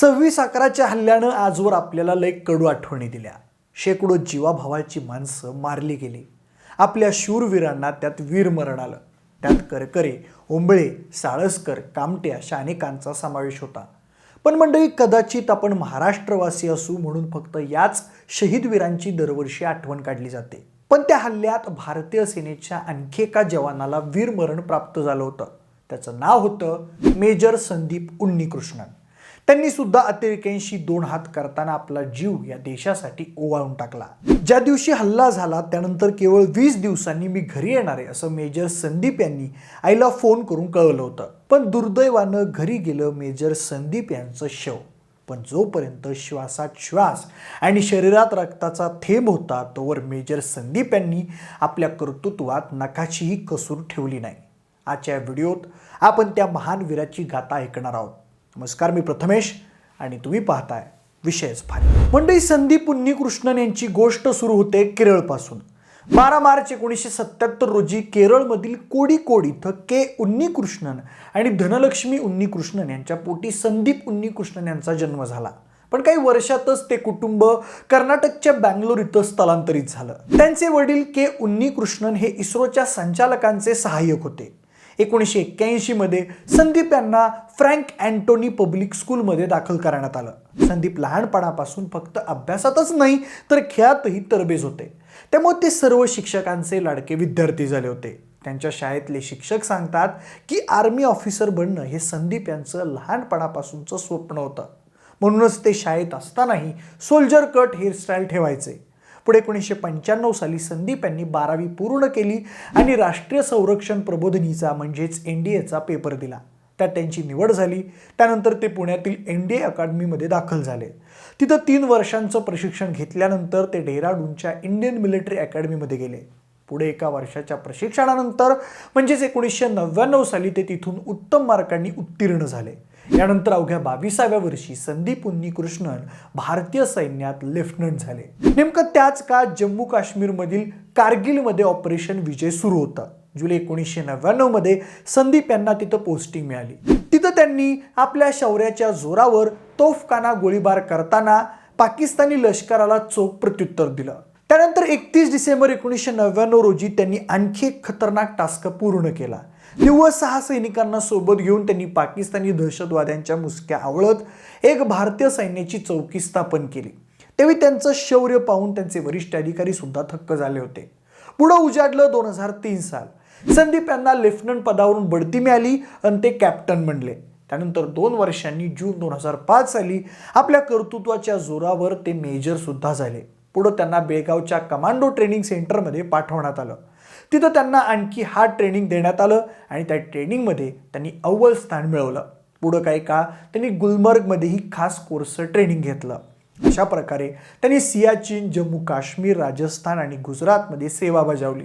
सव्वीस अकराच्या हल्ल्यानं आजवर आपल्याला लय कडू आठवणी दिल्या. शेकडो जीवाभावाची माणसं मारली गेली. आपल्या शूरवीरांना त्यात वीरमरण आलं. त्यात करकरे ओंबळे साळसकर कामटे अशा अनेकांचा समावेश होता. पण मंडळी कदाचित आपण महाराष्ट्रवासी असू म्हणून फक्त याच शहीदवीरांची दरवर्षी आठवण काढली जाते. पण त्या हल्ल्यात भारतीय सेनेच्या आणखी एका जवानाला वीरमरण प्राप्त झालं होतं. त्याचं नाव होतं मेजर संदीप उन्नीकृष्णन. त्यांनी सुद्धा अतिरेक्यांशी दोन हात करताना आपला जीव या देशासाठी ओवाळून टाकला. ज्या दिवशी हल्ला झाला त्यानंतर केवळ वीस दिवसांनी मी घरी येणार आहे असं मेजर संदीप यांनी आईला फोन करून कळवलं होतं. पण दुर्दैवानं घरी गेलं मेजर संदीप यांचं शव. पण जोपर्यंत श्वासात श्वास आणि शरीरात रक्ताचा थेंब होता तोवर मेजर संदीप यांनी आपल्या कर्तृत्वात नकाचीही कसूर ठेवली नाही. आजच्या व्हिडिओत आपण त्या महान वीराची गाथा ऐकणार आहोत. नमस्कार मी प्रथमेश आणि तुम्ही पाहताय विषयच फार मंडळी संदीप उन्नीकृष्णन यांची गोष्ट सुरू होते केरळपासून. बारा मार्च एकोणीसशे सत्त्याहत्तर रोजी केरळमधील कोडीकोड इथं के उन्नीकृष्णन आणि धनलक्ष्मी उन्नीकृष्णन यांच्या पोटी संदीप उन्नीकृष्णन यांचा जन्म झाला. पण काही वर्षातच ते कुटुंब कर्नाटकच्या बँगलोर इथं स्थलांतरित झालं. त्यांचे वडील के उन्नीकृष्णन हे इस्रोच्या संचालकांचे सहाय्यक होते. एकोणीसशे एक्क्याऐंशीमध्ये संदीप यांना फ्रँक अँटोनी पब्लिक स्कूलमध्ये दाखल करण्यात आलं. संदीप लहानपणापासून फक्त अभ्यासातच नाही तर खेळातही तरबेज होते. त्यामुळे ते सर्व शिक्षकांचे लाडके विद्यार्थी झाले होते. त्यांच्या शाळेतले शिक्षक सांगतात की आर्मी ऑफिसर बनणं हे संदीप यांचं लहानपणापासूनचं स्वप्न होतं. म्हणूनच ते शाळेत असतानाही सोल्जर कट हेअरस्टाईल ठेवायचे. पुढे एकोणीसशे पंच्याण्णव साली संदीप यांनी बारावी पूर्ण केली आणि राष्ट्रीय संरक्षण प्रबोधिनीचा म्हणजेच एन डी एचा पेपर दिला. त्यात त्यांची निवड झाली. त्यानंतर ते पुण्यातील एन डी ए अकादमीमध्ये दाखल झाले. तिथं तीन वर्षांचं प्रशिक्षण घेतल्यानंतर ते डेहराडूनच्या इंडियन मिलिटरी अकॅडमीमध्ये गेले. पुढे एका वर्षाच्या प्रशिक्षणानंतर म्हणजेच एकोणीसशे नव्याण्णव साली ते तिथून उत्तम मार्कांनी उत्तीर्ण झाले. यानंतर अवघ्या बावीसाव्या वर्षी संदीप उन्नीकृष्णन भारतीय सैन्यात लेफ्टनंट झाले. नेमकं त्याच काळात जम्मू काश्मीरमधील कारगिलमध्ये ऑपरेशन विजय सुरू होतं. जुलै एकोणीसशे नव्याण्णवमध्ये संदीप यांना तिथं पोस्टिंग मिळाली. तिथं त्यांनी आपल्या शौर्याच्या जोरावर तोफखाना गोळीबार करताना पाकिस्तानी लष्कराला चोख प्रत्युत्तर दिलं. त्यानंतर एकतीस डिसेंबर एकोणीसशे नव्याण्णव रोजी त्यांनी आणखी एक खतरनाक टास्क पूर्ण केला. निव्वळ सहा सैनिकांना सोबत घेऊन त्यांनी पाकिस्तानी दहशतवाद्यांच्या मुसक्या आवळत एक भारतीय सैन्याची चौकी स्थापन केली. त्यावेळी त्यांचं शौर्य पाहून त्यांचे वरिष्ठ अधिकारी सुद्धा थक्क झाले होते. पुढं उजाडलं दोन हजार तीन साल. संदीप यांना लेफ्टनंट पदावरून बढती मिळाली आणि ते कॅप्टन म्हणले त्यानंतर दोन वर्षांनी जून दोन हजार पाच साली आपल्या कर्तृत्वाच्या जोरावर ते मेजर सुद्धा झाले. पुढं त्यांना बेळगावच्या कमांडो ट्रेनिंग सेंटरमध्ये पाठवण्यात आलं. तिथं त्यांना आणखी हार्ड ट्रेनिंग देण्यात आलं आणि त्या ट्रेनिंगमध्ये त्यांनी अव्वल स्थान मिळवलं. पुढं काय काळ त्यांनी गुलमर्गमध्येही खास कोर्सचं ट्रेनिंग घेतलं. अशा प्रकारे त्यांनी सियाचीन जम्मू काश्मीर राजस्थान आणि गुजरातमध्ये सेवा बजावली.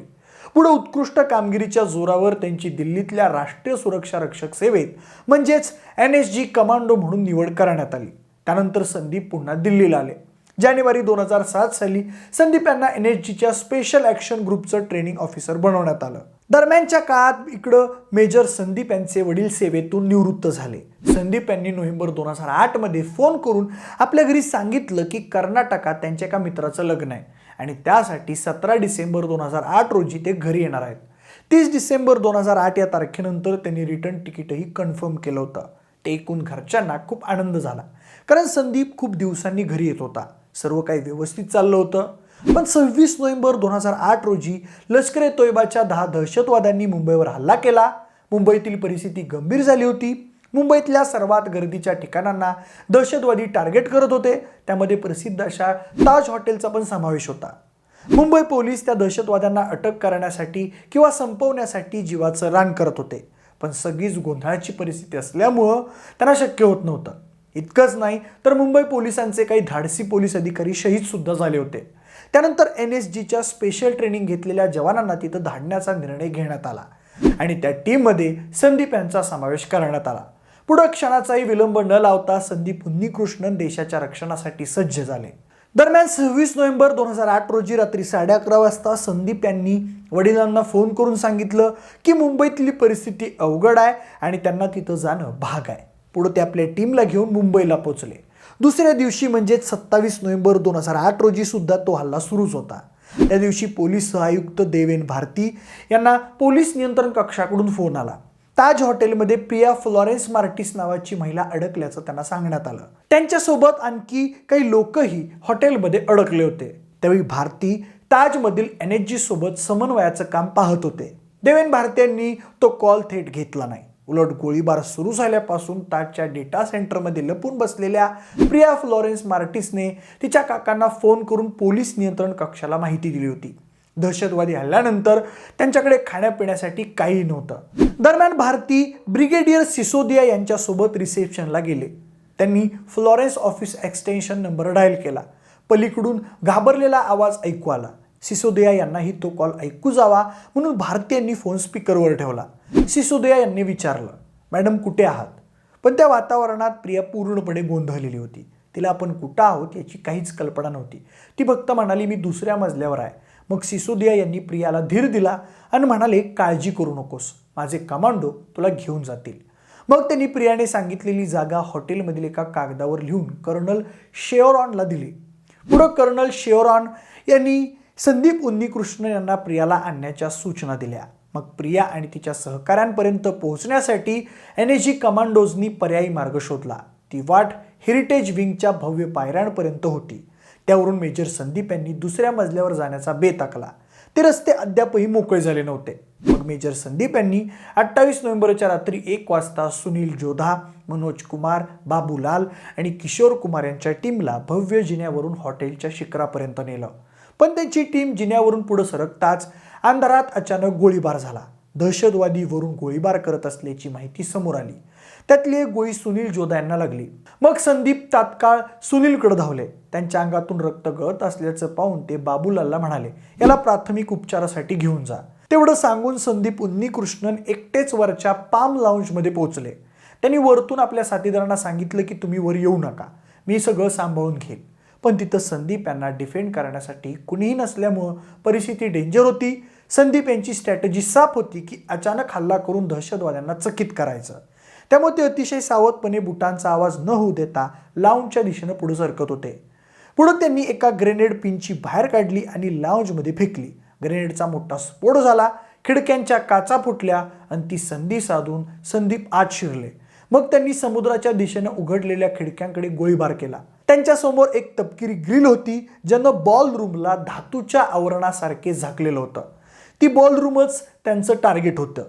पुढे उत्कृष्ट कामगिरीच्या जोरावर त्यांची दिल्लीतल्या राष्ट्रीय सुरक्षा रक्षक सेवेत म्हणजेच एन एस जी कमांडो म्हणून निवड करण्यात आली. त्यानंतर संदीप पुन्हा दिल्लीला आले. जानेवारी दोन हजार सात साली संदीप यांना एन एस जीच्या स्पेशल ॲक्शन ग्रुपचं ट्रेनिंग ऑफिसर बनवण्यात आलं. दरम्यानच्या काळात इकडं मेजर संदीप यांचे वडील सेवेतून निवृत्त झाले. संदीप यांनी नोव्हेंबर दोन हजार आठमध्ये फोन करून आपल्या घरी सांगितलं की कर्नाटकात त्यांच्या एका मित्राचं लग्न आहे आणि त्यासाठी सतरा डिसेंबर दोन हजार आठ रोजी ते घरी येणार आहेत. तीस डिसेंबर दोन हजार आठ या तारखेनंतर त्यांनी रिटर्न तिकीटही कन्फर्म केलं होतं. ते ऐकून घरच्यांना खूप आनंद झाला. कारण संदीप खूप दिवसांनी घरी येत होता. सर्व काही व्यवस्थित चाललं होतं. पण सव्वीस नोव्हेंबर दोन हजार आठ रोजी लष्कर ए तोयबाच्या दहा दहशतवाद्यांनी मुंबईवर हल्ला केला. मुंबईतील परिस्थिती गंभीर झाली होती. मुंबईतल्या सर्वात गर्दीच्या ठिकाणांना दहशतवादी टार्गेट करत होते. त्यामध्ये प्रसिद्ध अशा ताज हॉटेलचा पण समावेश होता. मुंबई पोलीस त्या दहशतवाद्यांना अटक करण्यासाठी किंवा संपवण्यासाठी जीवाचं रान करत होते. पण सगळीच गोंधळाची परिस्थिती असल्यामुळं त्यांना शक्य होत नव्हतं. इतकंच नाही तर मुंबई पोलिसांचे काही धाडसी पोलीस अधिकारी शहीद सुद्धा झाले होते. त्यानंतर एन एस जीच्या स्पेशल ट्रेनिंग घेतलेल्या जवानांना तिथं धाडण्याचा निर्णय घेण्यात आला आणि त्या टीममध्ये संदीप यांचा समावेश करण्यात आला. पुढं क्षणाचाही विलंब न लावता संदीप उन्नीकृष्णन देशाच्या रक्षणासाठी सज्ज झाले. दरम्यान सव्वीस नोव्हेंबर दोन हजार आठ रोजी रात्री साडे अकरा वाजता संदीप यांनी वडिलांना फोन करून सांगितलं की मुंबईतली परिस्थिती अवघड आहे आणि त्यांना तिथं जाणं भाग आहे. पुढे ते आपल्या टीमला घेऊन मुंबईला पोचले. दुसऱ्या दिवशी म्हणजेच सत्तावीस नोव्हेंबर दोन हजार आठ रोजी सुद्धा तो हल्ला सुरूच होता. त्या दिवशी पोलीस आयुक्त देवेन भारती यांना पोलीस नियंत्रण कक्षाकडून फोन आला. ताज हॉटेलमध्ये प्रिया फ्लॉरेन्स मार्टिस नावाची महिला अडकल्याचं त्यांना सांगण्यात आलं. त्यांच्यासोबत आणखी काही लोकही हॉटेलमध्ये अडकले होते. त्यावेळी भारती ताजमधील एन एच जी सोबत समन्वयाचं काम पाहत होते. देवेन भारतीयांनी तो कॉल थेट घेतला नाही. उलट गोळीबार सुरू झाल्यापासून ताजच्या डेटा सेंटरमध्ये लपून बसलेल्या प्रिया फ्लॉरेन्स मार्टिसने तिच्या काकांना फोन करून पोलीस नियंत्रण कक्षाला माहिती दिली होती. दहशतवादी हल्ल्यानंतर त्यांच्याकडे खाण्यापिण्यासाठी काही नव्हतं. दरम्यान भारती ब्रिगेडियर सिसोदिया यांच्यासोबत रिसेप्शनला गेले. त्यांनी Florence office extension number dial केला. पलीकडून घाबरलेला आवाज ऐकू आला. सिसोदिया यांनाही तो कॉल ऐकू जावा म्हणून भारतीयांनी फोन स्पीकरवर ठेवला. सिसोदिया यांनी विचारलं मॅडम कुठे आहात? पण त्या वातावरणात प्रिया पूर्णपणे गोंधळलेली होती. तिला आपण कुठं आहोत याची काहीच कल्पना नव्हती. ती फक्त म्हणाली मी दुसऱ्या मजल्यावर आहे. मग सिसोदिया यांनी प्रियाला धीर दिला आणि म्हणाले काळजी करू नकोस. माझे कमांडो तुला घेऊन जातील. मग त्यांनी प्रियाने सांगितलेली जागा हॉटेलमधील एका कागदावर लिहून कर्नल शेओरॉनला दिली. पुढं कर्नल शेओरॉन यांनी संदीप उन्नीकृष्ण यांना प्रियाला आणण्याच्या सूचना दिल्या. मग प्रिया आणि तिच्या सहकाऱ्यांपर्यंत पोहोचण्यासाठी एन एस जी कमांडोजनी पर्यायी मार्ग शोधला. ती वाट हेरिटेज विंगच्या भव्य पायऱ्यांपर्यंत होती. त्यावरून मेजर संदीप यांनी दुसऱ्या मजल्यावर जाण्याचा बेत आखला. ते रस्ते अद्यापही मोकळे झाले नव्हते. मग मेजर संदीप यांनी अठ्ठावीस नोव्हेंबरच्या रात्री एक वाजता सुनील जोधा मनोज कुमार बाबूलाल आणि किशोर कुमार यांच्या टीमला भव्य जिन्यावरून हॉटेलच्या शिखरापर्यंत नेलं. पण त्यांची टीम जिन्यावरून पुढे सरकताच अंधारात अचानक गोळीबार झाला. दहशतवादी वरून गोळीबार करत असल्याची माहिती समोर आली. त्यातली एक गोळी सुनील जोधा यांना लागली. मग संदीप तात्काळ सुनीलकडे धावले. त्यांच्या अंगातून रक्त गळत असल्याचं पाहून ते बाबूलालला म्हणाले याला प्राथमिक उपचारासाठी घेऊन जा. तेवढं सांगून संदीप उन्नीकृष्णन एकटेच वरच्या पाम लाऊंजमध्ये पोहोचले. त्यांनी वरतून आपल्या साथीदारांना सांगितलं की तुम्ही वर येऊ नका. मी सगळं सांभाळून घेईन. पण तिथं संदीप यांना डिफेंड करण्यासाठी कुणीही नसल्यामुळं परिस्थिती डेंजर होती. संदीप यांची स्ट्रॅटेजी साफ होती की अचानक हल्ला करून दहशतवाद्यांना चकित करायचं. त्यामुळे ते अतिशय सावधपणे बुटांचा आवाज न होऊ देता लाऊंजच्या दिशेनं पुढे सरकत होते. पुढं त्यांनी एका ग्रेनेड पिनची बाहेर काढली आणि लाऊंजमध्ये फेकली. ग्रेनेडचा मोठा स्फोट झाला खिडक्यांच्या काचा फुटल्या आणि ती संधी साधून संदीप आत शिरले. मग त्यांनी समुद्राच्या दिशेनं उघडलेल्या खिडक्यांकडे गोळीबार केला. त्यांच्यासमोर एक तपकिरी ग्रिल होती ज्यानं बॉल रूमला धातूच्या आवरणासारखे झाकलेलं होतं. ती बॉल रूमच त्यांचं टार्गेट होतं.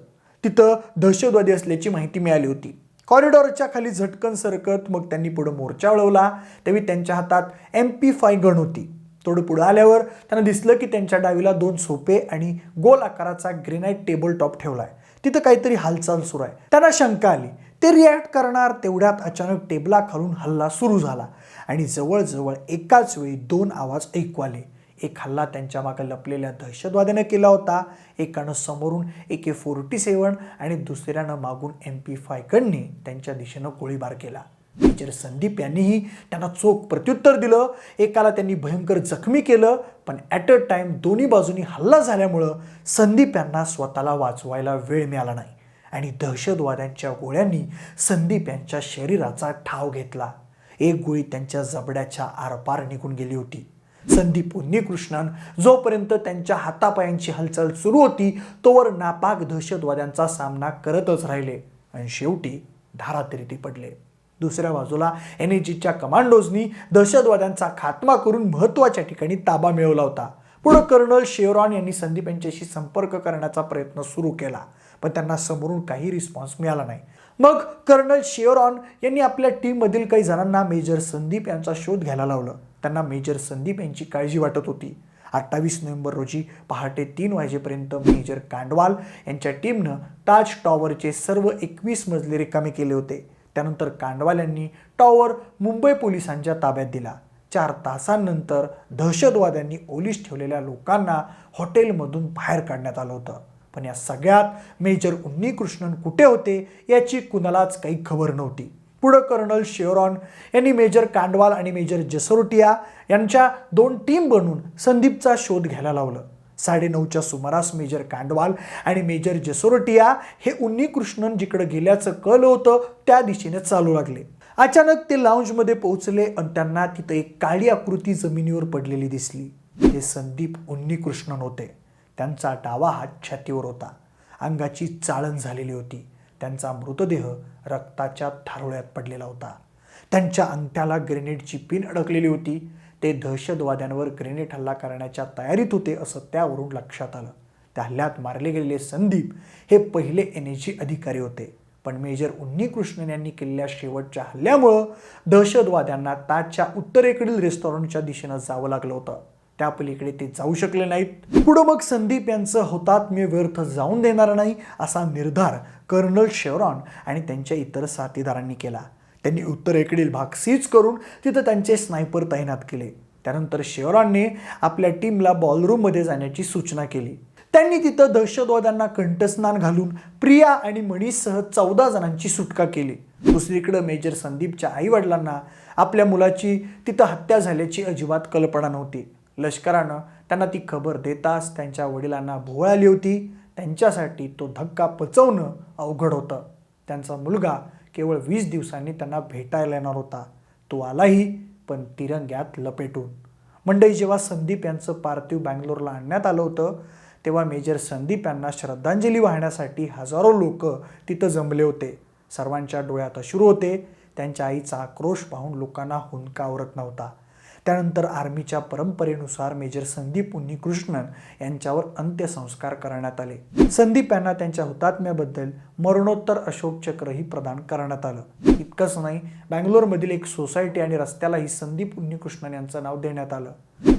तिथं दहशतवादी असल्याची माहिती मिळाली होती. कॉरिडॉरच्या खाली झटकन सरकत मग त्यांनी पुढं मोर्चा वळवला. त्यावेळी त्यांच्या हातात एम पी फाय गण होती. थोडं पुढं आल्यावर त्यांना दिसलं की त्यांच्या डावीला दोन सोपे आणि गोल आकाराचा ग्रेनाईट टेबल टॉप ठेवलाय. तिथं काहीतरी हालचाल सुरू आहे. त्यांना शंका आली. ते रिॲक्ट करणार तेवढ्यात अचानक टेबला खालून हल्ला सुरू झाला. आणि जवळजवळ एकाच वेळी दोन आवाज ऐकू आले एक हल्ला त्यांच्या मागे लपलेल्या दहशतवाद्यानं केला होता. एकानं समोरून ए के फोर्टी सेवन आणि दुसऱ्यानं मागून एम पी फायकडने त्यांच्या दिशेनं गोळीबार केला. मेजर संदीप यांनीही त्यांना चोख प्रत्युत्तर दिलं. एकाला त्यांनी भयंकर जखमी केलं. पण ॲट अ टाईम दोन्ही बाजूनी हल्ला झाल्यामुळं संदीप यांना स्वतःला वाचवायला वेळ मिळाला नाही. आणि दहशतवाद्यांच्या गोळ्यांनी संदीप यांच्या शरीराचा ठाव घेतला. एक गोळी त्यांच्या जबड्याच्या आरपार निघून गेली होती. संदीप उन्नीकृष्णन जोपर्यंत त्यांच्या हातापायांची हालचाल सुरू होती तोवर नापाक दहशतवाद्यांचा सामना करतच राहिले आणि शेवटी धारातीर्थी पडले दुसऱ्या बाजूला एन एच जीच्या कमांडोजनी दहशतवाद्यांचा खात्मा करून महत्त्वाच्या ठिकाणी ताबा मिळवला होता. पुढं कर्नल शेवरॉन यांनी संदीप यांच्याशी संपर्क करण्याचा प्रयत्न सुरू केला. पण त्यांना समोरून काही रिस्पॉन्स मिळाला नाही. मग कर्नल शेअरॉन यांनी आपल्या टीममधील काही जणांना मेजर संदीप यांचा शोध घ्यायला लावलं. त्यांना मेजर संदीप यांची काळजी वाटत होती. अठ्ठावीस नोव्हेंबर रोजी पहाटे तीन वाजेपर्यंत मेजर कांडवाल यांच्या टीमनं ताज टॉवरचे सर्व एकवीस मजले रिकामे केले होते. त्यानंतर कांडवाल यांनी टॉवर मुंबई पोलिसांच्या ताब्यात दिला. चार तासांनंतर दहशतवाद्यांनी ओलीस ठेवलेल्या लोकांना हॉटेलमधून बाहेर काढण्यात आलं होतं. पण या सगळ्यात मेजर उन्नीकृष्णन कुठे होते याची कुणालाच काही खबर नव्हती. पुढं कर्नल शेअरॉन यांनी मेजर कांडवाल आणि मेजर जसरोटिया यांच्या दोन टीम बनवून संदीपचा शोध घ्यायला लावलं. साडेनऊच्या सुमारास मेजर कांडवाल आणि मेजर जसोरटिया हे उन्नी कृष्णन जिकडे गेल्याचं कळलं होतं त्या दिशेने चालू लागले. अचानक ते लाऊंजमध्ये पोहोचले आणि त्यांना तिथं एक काळी आकृती जमिनीवर पडलेली दिसली. ते संदीप उन्नी कृष्णन होते. त्यांचा डावा हात छातीवर होता. अंगाची चाळण झालेली होती. त्यांचा मृतदेह रक्ताच्या थारोळ्यात पडलेला होता. त्यांच्या अंगठ्याला ग्रेनेडची पिन अडकलेली होती. ते दहशतवाद्यांवर ग्रेनेड हल्ला करण्याच्या तयारीत होते असं त्यावरून लक्षात आलं. त्या हल्ल्यात मारले गेलेले संदीप हे पहिले एन अधिकारी होते. पण मेजर उन्नी कृष्णन यांनी केलेल्या शेवटच्या हल्ल्यामुळं दहशतवाद्यांना ताजच्या उत्तरेकडील रेस्टॉरंटच्या दिशेनं जावं लागलं होतं. त्या पलीकडे ते जाऊ शकले नाहीत. पुढं मग संदीप यांचं हुतात्म्य व्यर्थ जाऊन देणार नाही असा निर्धार कर्नल शेवरॉन आणि त्यांच्या इतर साथीदारांनी केला. त्यांनी उत्तरेकडील भाग सीज करून तिथं त्यांचे स्नायपर तैनात केले. त्यानंतर शेवरॉनने आपल्या टीमला बॉलरूममध्ये जाण्याची सूचना केली. त्यांनी तिथं दहशतवाद्यांना कंठस्नान घालून प्रिया आणि मणीसह चौदा जणांची सुटका केली. दुसरीकडं मेजर संदीपच्या आईवडिलांना आपल्या मुलाची तिथं हत्या झाल्याची अजिबात कल्पना नव्हती. लष्करानं त्यांना ती खबर देताच त्यांच्या वडिलांना भोवळ आली होती. त्यांच्यासाठी तो धक्का पचवणं अवघड होतं. त्यांचा मुलगा केवळ वीस दिवसांनी त्यांना भेटायला येणार होता. तो आलाही पण तिरंग्यात लपेटून. मंडई जेव्हा संदीप यांचं पार्थिव बँगलोरला आणण्यात आलं होतं तेव्हा मेजर संदीप यांना श्रद्धांजली वाहण्यासाठी हजारो लोक तिथं जमले होते. सर्वांच्या डोळ्यात अश्रू होते. त्यांच्या आईचा आक्रोश पाहून लोकांना हुंदका आवरत नव्हता. त्यानंतर आर्मीच्या परंपरेनुसार मेजर संदीप उन्नीकृष्णन यांच्यावर अंत्यसंस्कार करण्यात आले. संदीप यांना त्यांच्या हुतात्म्याबद्दल मरणोत्तर अशोक चक्रही प्रदान करण्यात आलं. इतकंच नाही बँगलोरमधील एक सोसायटी आणि रस्त्यालाही संदीप उन्नीकृष्णन यांचं नाव देण्यात आलं.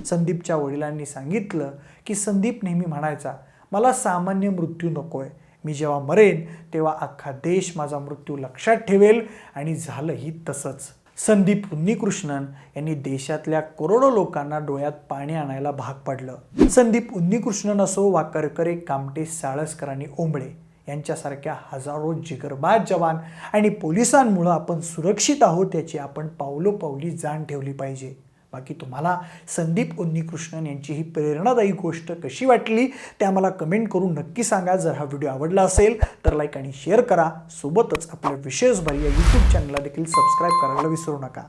संदीपच्या वडिलांनी सांगितलं की संदीप नेहमी म्हणायचा मला सामान्य मृत्यू नकोय. मी जेव्हा मरेन तेव्हा अख्खा देश माझा मृत्यू लक्षात ठेवेल आणि झालंही तसंच. संदीप उन्नीकृष्णन यांनी देशातल्या करोडो लोकांना डोळ्यात पाणी आणायला भाग पाडलं. संदीप उन्नीकृष्णन असो वा करकरे कामटे साळसकरांनी ओंबळे यांच्यासारख्या हजारो जिगरबाज जवान आणि पोलिसांमुळं आपण सुरक्षित आहोत याची आपण पावलोपावली जाण ठेवली पाहिजे. बाकी तुम्हाला संदीप उन्नीकृष्णन यांची ही प्रेरणादायी गोष्ट कशी वाटली ते आम्हाला कमेंट करून नक्की सांगा. जर हा व्हिडिओ आवडला असेल तर लाईक आणि शेअर करा. सोबतच आपल्या विशेष भारी या यूट्यूब चॅनलला देखील सबस्क्राईब करायला विसरू नका.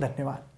धन्यवाद.